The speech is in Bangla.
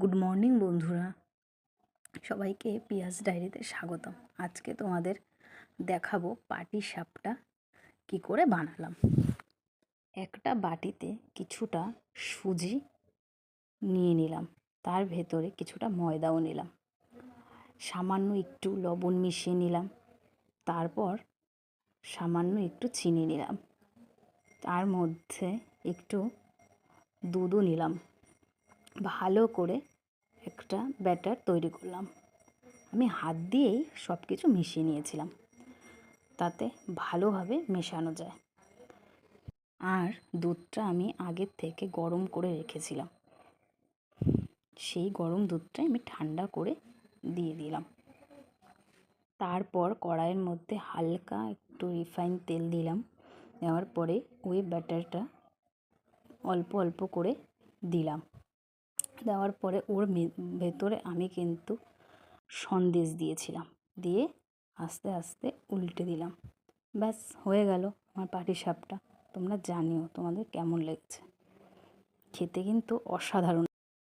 গুড মর্নিং বন্ধুরা। সবাইকে পিয়াজ ডায়েরিতে স্বাগতম। আজকে তোমাদের দেখাবো পাটি সাপটা কি করে বানালাম। একটা বাটিতে কিছুটা সুজি নিয়ে নিলাম। তার ভেতরে কিছুটা ময়দাও নিলাম। সামান্য একটু লবণ মিশিয়ে নিলাম। তারপর সামান্য একটু চিনি নিলাম। তার মধ্যে একটু দুধও নিলাম। ভালো করে একটা ব্যাটার তৈরি করলাম। আমি হাত দিয়েই সব কিছু মিশিয়ে নিয়েছিলাম। তাতে ভালোভাবে মেশানো যায়। আর দুধটা আমি আগের থেকে গরম করে রেখেছিলাম। সেই গরম দুধটাই আমি ঠান্ডা করে দিয়ে দিলাম। তারপর কড়াইয়ের মধ্যে হালকা একটু রিফাইন তেল দিলাম। দেওয়ার পরে ওই ব্যাটারটা অল্প অল্প করে দিলাম। দেওয়ার পরে ওর ভেতরে আমি কিন্তু সন্দেশ দিয়েছিলাম। দিয়ে আস্তে আস্তে উল্টে দিলাম। ব্যাস, হয়ে গেল আমার পাটি সাপটা তোমরা জানিও তোমাদের কেমন লেগেছে। খেতে কিন্তু অসাধারণ